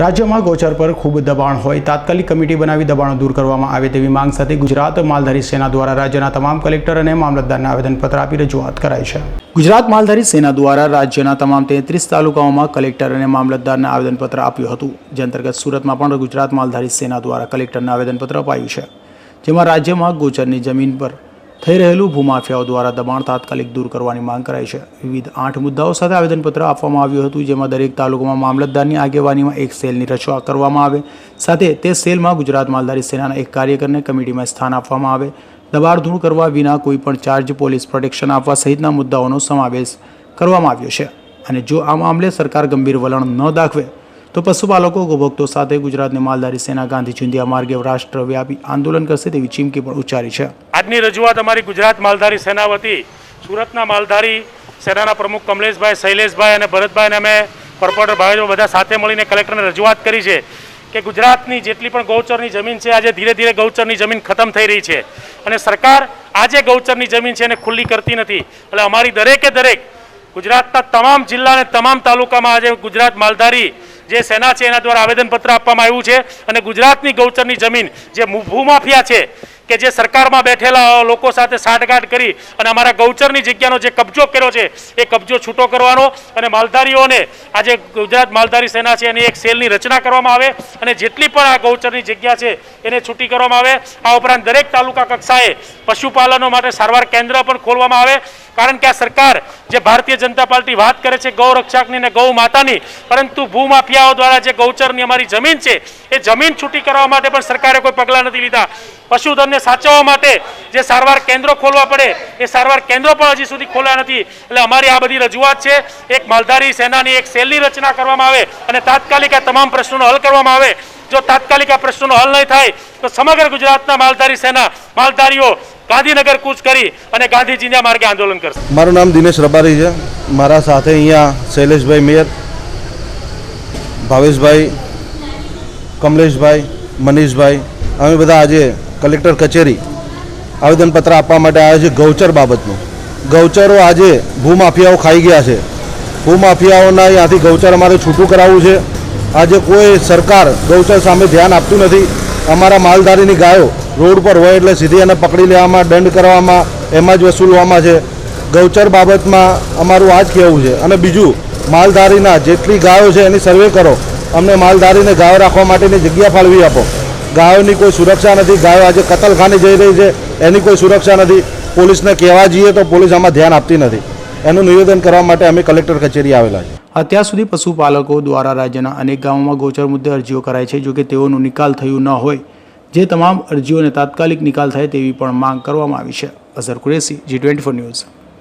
રાજ્યમાં ગોચર પર ખૂબ દબાણ હોય, તાત્કાલિક કમિટી બનાવી દબાણો દૂર કરવામાં આવે તેવી માંગ સાથે ગુજરાત માલધારી સેના દ્વારા રાજ્યના તમામ કલેક્ટર અને મામલતદારને આવેદનપત્ર આપી રજૂઆત કરાઈ છે. ગુજરાત માલધારી સેના દ્વારા રાજ્યના તમામ તેત્રીસ તાલુકાઓમાં કલેક્ટર અને મામલતદારને આવેદનપત્ર આપ્યું હતું, જે અંતર્ગત સુરતમાં પણ ગુજરાત માલધારી સેના દ્વારા કલેક્ટરને આવેદનપત્ર અપાયું છે. જેમાં રાજ્યમાં ગોચરની જમીન પર થઈ રહેલું ભૂમાફિયાઓ દ્વારા દબાણ તાત્કાલિક દૂર કરવાની માંગ કરાઈ છે. વિવિધ આઠ મુદ્દાઓ સાથે આવેદનપત્ર આપવામાં આવ્યું હતું, જેમાં દરેક તાલુકામાં મામલતદારની આગેવાનીમાં એક સેલની રચના કરવામાં આવે. સાથે તે સેલમાં ગુજરાત માલધારી સેનાના એક કાર્યકરને કમિટીમાં સ્થાન આપવામાં આવે. દબાણ દૂર કરવા વિના કોઈપણ ચાર્જ પોલીસ પ્રોટેક્શન આપવા સહિતના મુદ્દાઓનો સમાવેશ કરવામાં આવ્યો છે. અને જો આ મામલે સરકાર ગંભીર વલણ ન દાખવે તો પશુપાલકો ઉપભોક્તો સાથે ગુજરાતની માલધારી સેના, ગાંધી ચુંદિયા માર્ગે રાષ્ટ્રવ્યાપી આંદોલન કરશે તેવી ચીમકી પણ ઉચ્ચારી છે. આજની રજૂઆત અમારી ગુજરાત માલધારી સેના વતી, સુરતના માલધારી સેનાના પ્રમુખ કમલેશભાઈ, શૈલેષભાઈ અને ભરતભાઈને અમે કોર્પોરેટર ભાઈઓ બધા સાથે મળીને કલેક્ટરને રજૂઆત કરી છે કે ગુજરાતની જેટલી પણ ગૌચરની જમીન છે, આજે ધીરે ધીરે ગૌચરની જમીન ખતમ થઈ રહી છે. અને સરકાર આજે ગૌચરની જમીન છે એને ખુલ્લી કરતી નથી. એટલે અમારી દરેકે દરેક ગુજરાતના તમામ જિલ્લા અને તમામ તાલુકામાં આજે ગુજરાત માલધારી જે સેના છે, એના દ્વારા આવેદનપત્ર આપવામાં આવ્યું છે અને ગુજરાતની ગૌચરની જમીન જે ભૂમાફિયા છે, કે જે સરકારમાં બેઠેલા લોકો સાથે સાંઠગાંઠ કરી અને અમારા ગૌચરની જગ્યાનો જે કબજો કર્યો છે, એ કબજો છૂટો કરવાનો અને માલધારીઓને આજે ગુજરાત માલધારી સેના છે, એની એક સેલની રચના કરવામાં આવે અને જેટલી પણ આ ગૌચરની જગ્યા છે, એને છૂટી કરવામાં આવે. આ ઉપરાંત દરેક તાલુકા કક્ષાએ પશુપાલનો માટે સારવાર કેન્દ્ર પણ ખોલવામાં આવે. કારણ કે આ સરકાર જે ભારતીય જનતા પાર્ટી વાત કરે છે ગૌ રક્ષકની ને ગૌ માતાની, પરંતુ ભૂમાફિયાઓ દ્વારા જે ગૌચરની અમારી જમીન છે, એ જમીન છૂટી કરવા માટે પણ સરકારે કોઈ પગલાં નથી લીધા. પશુધનને સાચવવા માટે જે સારવાર કેન્દ્રો ખોલવા પડે, એ સારવાર કેન્દ્રો પણ હજી સુધી ખોલ્યા નથી. એટલે અમારી આ બધી રજૂઆત છે, એક માલધારી સેનાની એક સેલની રચના કરવામાં આવે અને તાત્કાલિક આ તમામ પ્રશ્નોનો હલ કરવામાં આવે. જો તાત્કાલિક આ પ્રશ્નોનો હલ નહીં થાય, તો સમગ્ર ગુજરાતના માલધારી સેના, માલધારીઓ ગાંધીનગર કૂચ કરી અને ગાંધીજીના માર્ગે આંદોલન કરશે. મારું નામ દિનેશ રબારી છે. મારા સાથે અહીંયા શૈલેષભાઈ મેયર, ભાવેશભાઈ, કમલેશભાઈ, મનીષભાઈ, અમે બધા આજે કલેક્ટર કચેરી આવેદનપત્ર આપવા માટે આવ્યા છે ગૌચર બાબતનું. ગૌચરો આજે ભૂમાફિયાઓ ખાઈ ગયા છે. ભૂમાફિયાઓના અહીંયાથી ગૌચર અમારે છૂટું કરાવવું છે. આજે કોઈ સરકાર ગૌચર સામે ધ્યાન આપતું નથી. અમારા માલધારીની ગાયો રોડ પર હોય એટલે સીધી એને પકડી લેવામાં, દંડ કરવામાં, એમાં જ વસૂલવામાં છે. ગૌચર બાબતમાં અમારું આ જ કહેવું છે. અને બીજું, માલધારીના જેટલી ગાયો છે એની સર્વે કરો. અમને માલધારીને ગાયો રાખવા માટેની જગ્યા ફાળવી આપો. ગાયોની કોઈ સુરક્ષા નથી. ગાયો આજે કતલખાને જઈ રહી છે. એની કોઈ સુરક્ષા નથી. પોલીસને કહેવા જઈએ તો પોલીસ આમાં ધ્યાન આપતી નથી. એનું નિવેદન કરવા માટે અમે કલેક્ટર કચેરી આવેલા છે અત્યાર સુધી પશુપાલકો દ્વારા રાજ્યના અનેક ગામોમાં ગોચર મુદ્દે અરજીઓ કરાય છે, જોકે તેઓનું નિકાલ થયું ન હોય. જે તમામ અરજીઓને તાત્કાલિક નિકાલ થાય તેવી પણ માંગ કરવામાં આવી છે. Azhar Qureshi ji twenty news